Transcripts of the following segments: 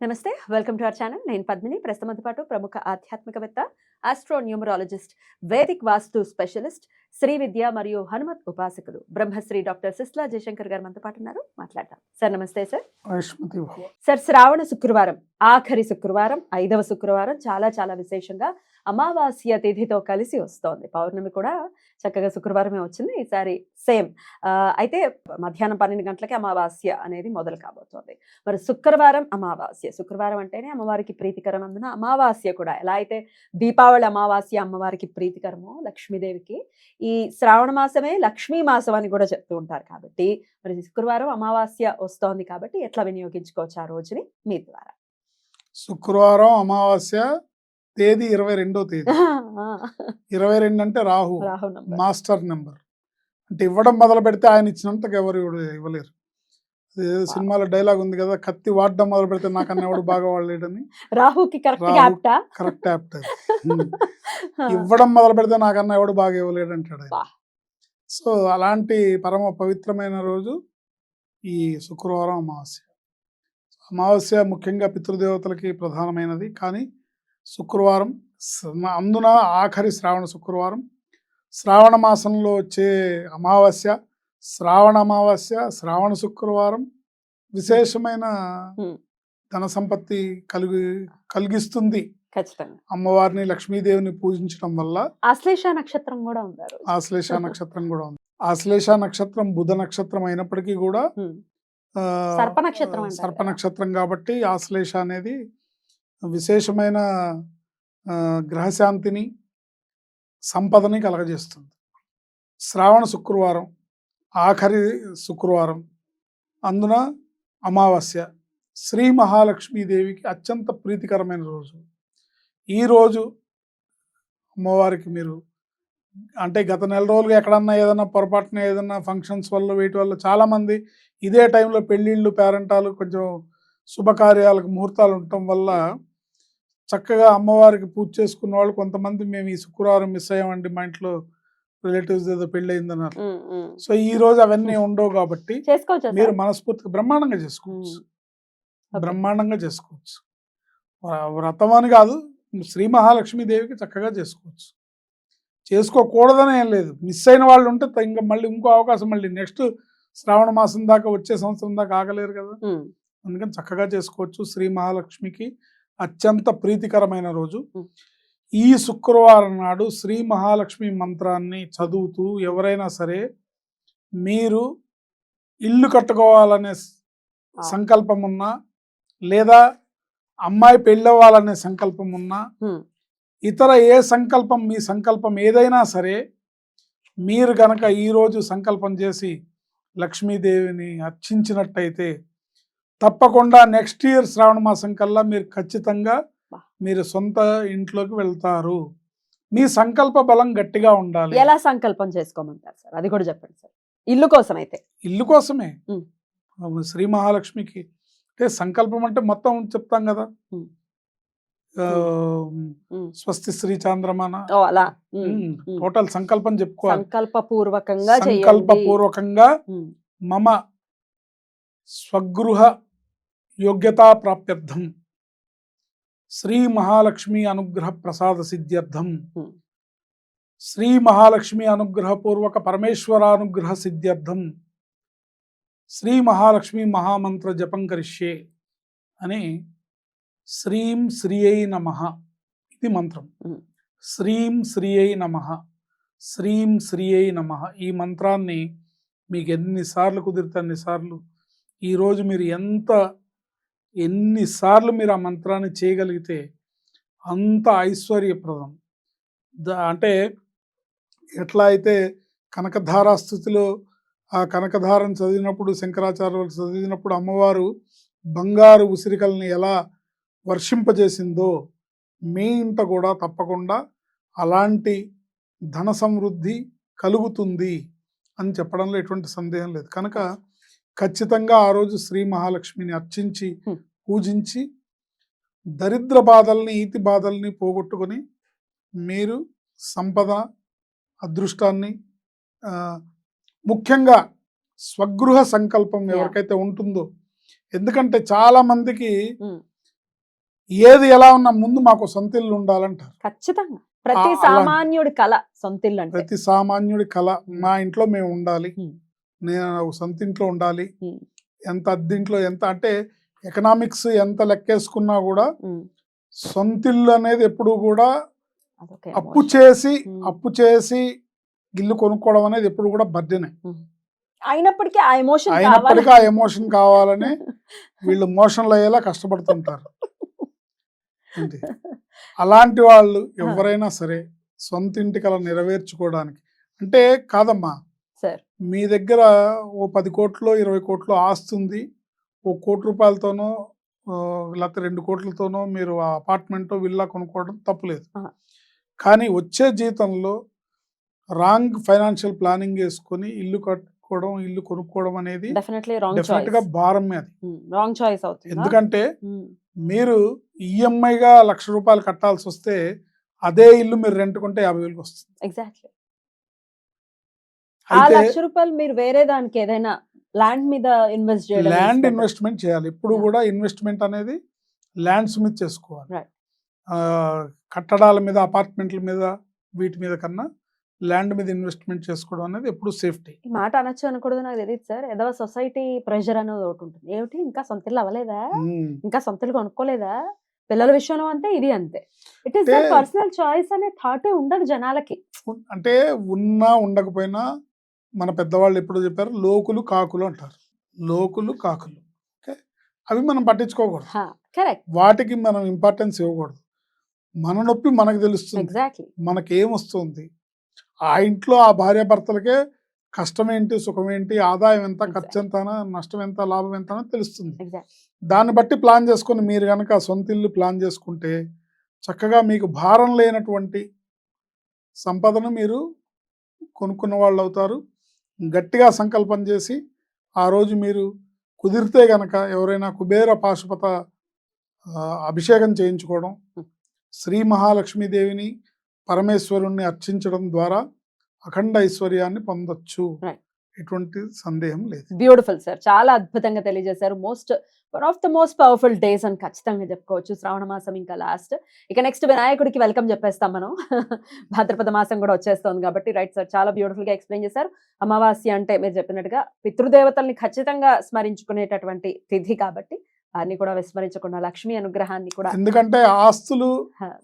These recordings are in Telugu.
నమస్తే వెల్కమ్ టు అవర్ ఛానల్. నేను పద్మిని. ప్రస్తుతంతో పాటు ప్రముఖ ఆధ్యాత్మికవేత్త astro numerologist Vedic vastu specialist Shri Vidya మరియు హనుమత్ ఉపాసకులు బ్రహ్మశ్రీ డాక్టర్ సిస్లా జయశంకర్ గారు మనతో పాటు ఉన్నారు. మాట్లాడతాం సార్ నమస్తే సార్. సార్ శ్రావణ శుక్రవారం ఆఖరి శుక్రవారం ఐదవ శుక్రవారం చాలా చాలా విశేషంగా అమావాస్య తిథితో కలిసి వస్తోంది. పౌర్ణమి కూడా చక్కగా శుక్రవారమే వచ్చింది. ఈసారి సేమ్. అయితే మధ్యాహ్నం పన్నెండు గంటలకి అమావాస్య అనేది మొదలు కాబోతోంది. మరి శుక్రవారం అమావాస్య. శుక్రవారం అంటేనే అమ్మవారికి ప్రీతికరం అందున అమావాస్య కూడా. ఎలా అయితే దీపావళి అమావాస్య అమ్మవారికి ప్రీతికరమో లక్ష్మీదేవికి ఈ శ్రావణ మాసమే లక్ష్మీ మాసం అని కూడా చెప్తూ ఉంటారు కాబట్టి మరి శుక్రవారం అమావాస్య వస్తోంది కాబట్టి ఎట్లా వినియోగించుకోవచ్చు ఆ రోజుని మీ ద్వారా? శుక్రవారం అమావాస్య తేదీ ఇరవై రెండో తేదీ. ఇరవై రెండు అంటే రాహు. Master number. అంటే ఇవ్వడం మొదలు పెడితే ఆయన ఇచ్చినంతకు ఎవరు ఇవ్వలేరు. సినిమాలో డైలాగ్ ఉంది కదా కత్తి వాడడం మొదలు పెడితే నాకన్నా ఎవడు బాగా వాడలేడని రాహుకి కరెక్ట్ కరెక్ట్ యాప్ట్. ఇవ్వడం మొదలు పెడితే నాకన్నా ఎవడు బాగా ఇవ్వలేడు అంటాడు. సో అలాంటి పరమ పవిత్రమైన రోజు ఈ శుక్రవారం అమావాస్య. అమావాస్య ముఖ్యంగా పితృదేవతలకి ప్రధానమైనది. కానీ శుక్రవారం. అందున ఆఖరి శ్రావణ శుక్రవారం. శ్రావణ మాసంలో వచ్చే అమావాస్య శ్రావణ అమావాస్య శ్రావణ శుక్రవారం విశేషమైన. ధన సంపత్తి కలిగి కలిగిస్తుంది. ఖచ్చితంగా. అమ్మవారిని లక్ష్మీదేవిని పూజించడం వల్ల ఆశ్లేష నక్షత్రం కూడా ఉన్నారు ఆశ్లేష నక్షత్రం కూడా ఉంది. ఆశ్లేష నక్షత్రం బుధ నక్షత్రం అయినప్పటికీ కూడా సర్ప నక్షత్రం సర్ప. నక్షత్రం కాబట్టి ఆశ్లేష అనేది విశేషమైన గ్రహశాంతిని సంపదని కలగజేస్తుంది. శ్రావణ శుక్రవారం ఆఖరి శుక్రవారం అందున అమావాస్య శ్రీ మహాలక్ష్మీదేవికి అత్యంత ప్రీతికరమైన రోజు. ఈ రోజు అమ్మవారికి మీరు అంటే గత నెల రోజులుగా ఎక్కడన్నా ఏదన్నా పొరపాటున ఏదన్నా ఫంక్షన్స్ వల్ల వీటి వల్ల చాలామంది ఇదే టైంలో పెళ్ళిళ్ళు పేరెంటాలు కొంచెం శుభకార్యాలకు ముహూర్తాలు ఉండటం వల్ల చక్కగా అమ్మవారికి పూజ చేసుకున్న వాళ్ళు కొంతమంది మేము ఈ శుక్రవారం మిస్ అయ్యామండి మా ఇంట్లో రిలేటివ్స్ ఏదో పెళ్ళి అయిందన్నారు. సో ఈ రోజు అవన్నీ ఉండవు కాబట్టి మీరు? మనస్ఫూర్తిగా బ్రహ్మాండంగా చేసుకోవచ్చు. బ్రహ్మాండంగా చేసుకోవచ్చు. వ్ర- వ్రతం అని కాదు శ్రీ మహాలక్ష్మి దేవికి చక్కగా చేసుకోవచ్చు. చేసుకోకూడదని ఏం లేదు. మిస్ అయిన వాళ్ళు ఉంటే ఇంకా మళ్ళీ ఇంకో అవకాశం మళ్ళీ నెక్స్ట్ శ్రావణ మాసం దాకా వచ్చే సంవత్సరం దాకా ఆగలేరు కదా. అందుకని చక్కగా చేసుకోవచ్చు. శ్రీ మహాలక్ష్మికి అత్యంత ప్రీతికరమైన రోజు. ఈ శుక్రవారం నాడు శ్రీ మహాలక్ష్మి మంత్రాన్ని చదువుతూ ఎవరైనా సరే మీరు ఇల్లు కట్టుకోవాలనే. సంకల్పం ఉన్నా లేదా అమ్మాయి పెళ్ళవ్వాలనే సంకల్పం ఉన్నా. ఇతర ఏ సంకల్పం మీ సంకల్పం ఏదైనా సరే మీరు గనక ఈరోజు సంకల్పం చేసి లక్ష్మీదేవిని అర్చించినట్టయితే తప్పకుండా నెక్స్ట్ ఇయర్ శ్రావణ మాసం కల్లా మీరు ఖచ్చితంగా. మీరు సొంత ఇంట్లోకి వెళ్తారు. మీ సంకల్ప బలం గట్టిగా ఉండాలి. ఎలా సంకల్పం చేసుకోమంటారు సార్? అది కూడా చెప్పండి సార్. ఇల్లు కోసం అయితే ఇల్లు కోసమే. శ్రీ మహాలక్ష్మికి. అంటే సంకల్పం అంటే మొత్తం చెప్తాం కదా. స్వస్తి శ్రీ చాంద్రమాన. అలా. టోటల్ సంకల్పం చెప్పుకోవాలి. సంకల్ప పూర్వకంగా చేయండి. సంకల్పపూర్వకంగా ఉమ్, మమ స్వగృహ యోగ్యతా ప్రాప్త్యర్థం శ్రీ మహాలక్ష్మి అనుగ్రహ ప్రసాద సిద్ధ్యర్థం. శ్రీ మహాలక్ష్మి అనుగ్రహపూర్వక పరమేశ్వరానుగ్రహ సిద్ధ్యర్థం శ్రీ మహాలక్ష్మి మహామంత్ర జపం కరిష్యే అని శ్రీం శ్రీయై నమ ఇది మంత్రం. శ్రీం శ్రీయై నమ శ్రీం శ్రీయై నమ ఈ మంత్రాన్ని మీకు ఎన్నిసార్లు కుదిరితే అన్నిసార్లు ఈరోజు మీరు ఎంత ఎన్నిసార్లు మీరు ఆ మంత్రాన్ని చేయగలిగితే అంత ఐశ్వర్యప్రదం. అంటే ఎట్లా అయితే కనకధారా స్థుతిలో ఆ కనకధారను చదివినప్పుడు శంకరాచార్యులు చదివినప్పుడు అమ్మవారు బంగారు ఉసిరికల్ని ఎలా వర్షింపజేసిందో మీ ఇంట కూడా తప్పకుండా అలాంటి ధన సమృద్ధి కలుగుతుంది అని చెప్పడంలో ఎటువంటి సందేహం లేదు. కనుక ఖచ్చితంగా ఆ రోజు శ్రీ మహాలక్ష్మిని అర్చించి. పూజించి దరిద్ర బాధల్ని ఈతి బాధల్ని పోగొట్టుకొని మీరు సంపద అదృష్టాన్ని ఆ, ముఖ్యంగా స్వగృహ సంకల్పం. ఎవరికైతే ఉంటుందో ఎందుకంటే చాలా మందికి. ఏది ఎలా ఉన్నా ముందు మాకు సొంత ఇల్లు ఉండాలంటారు ఖచ్చితంగా ప్రతి సామాన్యుడి కళ సొంతిల్లు ప్రతి సామాన్యుడి కళ. మా ఇంట్లో మేము ఉండాలి. నేను ఒక సొంత ఇంట్లో ఉండాలి. ఎంత అద్దెంట్లో ఎంత అంటే ఎకనామిక్స్ ఎంత లెక్కేసుకున్నా కూడా. సొంతిల్లు అనేది ఎప్పుడు కూడా అప్పు. చేసి. అప్పు చేసి ఇల్లు కొనుక్కోవడం అనేది ఎప్పుడు కూడా బర్డెనే అయినప్పటికీ ఆ ఎమోషన్ అయినప్పటికీ ఆ ఎమోషన్ కావాలని వీళ్ళు మోషన్లు అయ్యేలా కష్టపడుతుంటారు? అలాంటి వాళ్ళు ఎవరైనా సరే సొంత ఇంటి కల నెరవేర్చుకోవడానికి అంటే కాదమ్మా మీ దగ్గర ఓ పది కోట్లు ఇరవై కోట్లు ఆస్తుంది ఓ కోటి రూపాయలతోనో లేకపోతే రెండు కోట్లతోనో మీరు ఆ అపార్ట్మెంట్ విల్లా కొనుక్కోవడం తప్పులేదు. కానీ వచ్చే జీతంలో రాంగ్ ఫైనాన్షియల్ ప్లానింగ్ వేసుకొని ఇల్లు కట్టుకోవడం ఇల్లు కొనుక్కోవడం అనేది భారమే అది రాంగ్ చాయిస్ అవుతుంది? ఎందుకంటే మీరు ఈఎంఐగా లక్ష రూపాయలు కట్టాల్సి వస్తే అదే ఇల్లు మీరు రెంట్ కొంటే యాభై వేలకు వస్తుంది ఎగ్జాక్ట్లీ. ఆ లక్ష రూపాయలు మీరు వేరే దానికి ఏదైనా ల్యాండ్ మీద ఇన్వెస్ట్ చేయడం ల్యాండ్. ఇన్వెస్ట్మెంట్ చేయాలి. ఇప్పుడు. కూడా ఇన్వెస్ట్మెంట్ అనేది ల్యాండ్స్ మీద చేసుకోవాలి. కట్టడాల మీద అపార్ట్మెంట్ల మీద వీటి మీద కన్నా ల్యాండ్ మీద ఇన్వెస్ట్మెంట్ చేసుకోవడం అనేది ఎప్పుడు సేఫ్టీ. మాట అనొచ్చు అనకూడదు నాకు తెలియదు సార్. ఏదో సొసైటీ ప్రెషర్ అనేది ఒకటి ఉంటుంది. ఏమిటి? ఇంకా సొంత ఇల్లు అవ్వలేదా ఇంకా సొంత ఇల్లు కొనుక్కోలేదా? పిల్లల విషయంలో అంతే ఇది అంతే. ఇట్ ఈస్ అంటే- పర్సనల్ చాయిస్ అనే థాటే ఉండదు జనాలకి. అంటే ఉన్నా ఉండకపోయినా మన పెద్దవాళ్ళు ఎప్పుడు చెప్పారు లోకులు కాకులు అంటారు. లోకులు కాకులు. ఓకే? అవి మనం పట్టించుకోకూడదు. కరెక్ట్. వాటికి మనం ఇంపార్టెన్స్ ఇవ్వకూడదు. మన నొప్పి మనకు తెలుస్తుంది. మనకేం వస్తుంది ఆ ఇంట్లో ఆ భార్యాభర్తలకే కష్టం ఏంటి సుఖం ఏంటి ఆదాయం ఎంత ఖర్చు ఎంత నష్టం ఎంత లాభం ఎంత తెలుస్తుంది. దాన్ని బట్టి ప్లాన్ చేసుకొని మీరు కనుక సొంత ఇల్లు ప్లాన్ చేసుకుంటే చక్కగా మీకు భారం లేనటువంటి సంపదను మీరు కొనుక్కున్న వాళ్ళు అవుతారు గట్టిగా సంకల్పం చేసి ఆ రోజు మీరు కుదిరితే గనక ఎవరైనా కుబేర పాశుపత అభిషేకం చేయించుకోవడం శ్రీ మహాలక్ష్మీదేవిని పరమేశ్వరుణ్ణి అర్చించడం ద్వారా అఖండ ఐశ్వర్యాన్ని పొందొచ్చు. ఎటువంటి సందేహం లేదు. బ్యూటిఫుల్ సార్ చాలా అద్భుతంగా తెలియజేశారు. Most one of the most powerful days అని ఖచ్చితంగా చెప్పుకోవచ్చు. శ్రావణ మాసం ఇంకా లాస్ట్ ఇక నెక్స్ట్ వినాయకుడికి వెల్కమ్ చెప్పేస్తాం మనం. భాద్రపద మాసం కూడా వచ్చేస్తుంది కాబట్టి రైట్ సార్ చాలా బ్యూటిఫుల్గా ఎక్స్ప్లెయిన్ చేశారు. అమావాస్య అంటే మీరు చెప్పినట్టుగా పితృదేవతల్ని ఖచ్చితంగా స్మరించుకునేటటువంటి తిథి కాబట్టి వారిని కూడా విస్మరించకుండా లక్ష్మీ అనుగ్రహాన్ని కూడా ఎందుకంటే ఆస్తులు.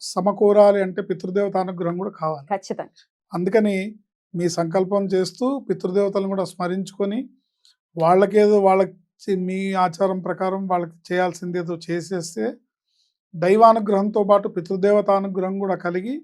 సమకూరాలి అంటే పితృదేవత అనుగ్రహం కూడా కావాలి. ఖచ్చితంగా. అందుకని మీ సంకల్పం చేస్తూ పితృదేవతలను కూడా స్మరించుకొని వాళ్ళకేదో వాళ్ళకి మీ ఆచారం ప్రకారం వాళ్ళకి చేయాల్సింది ఏదో చేసేస్తే దైవానుగ్రహంతో పాటు పితృదేవత అనుగ్రహం కూడా కలిగి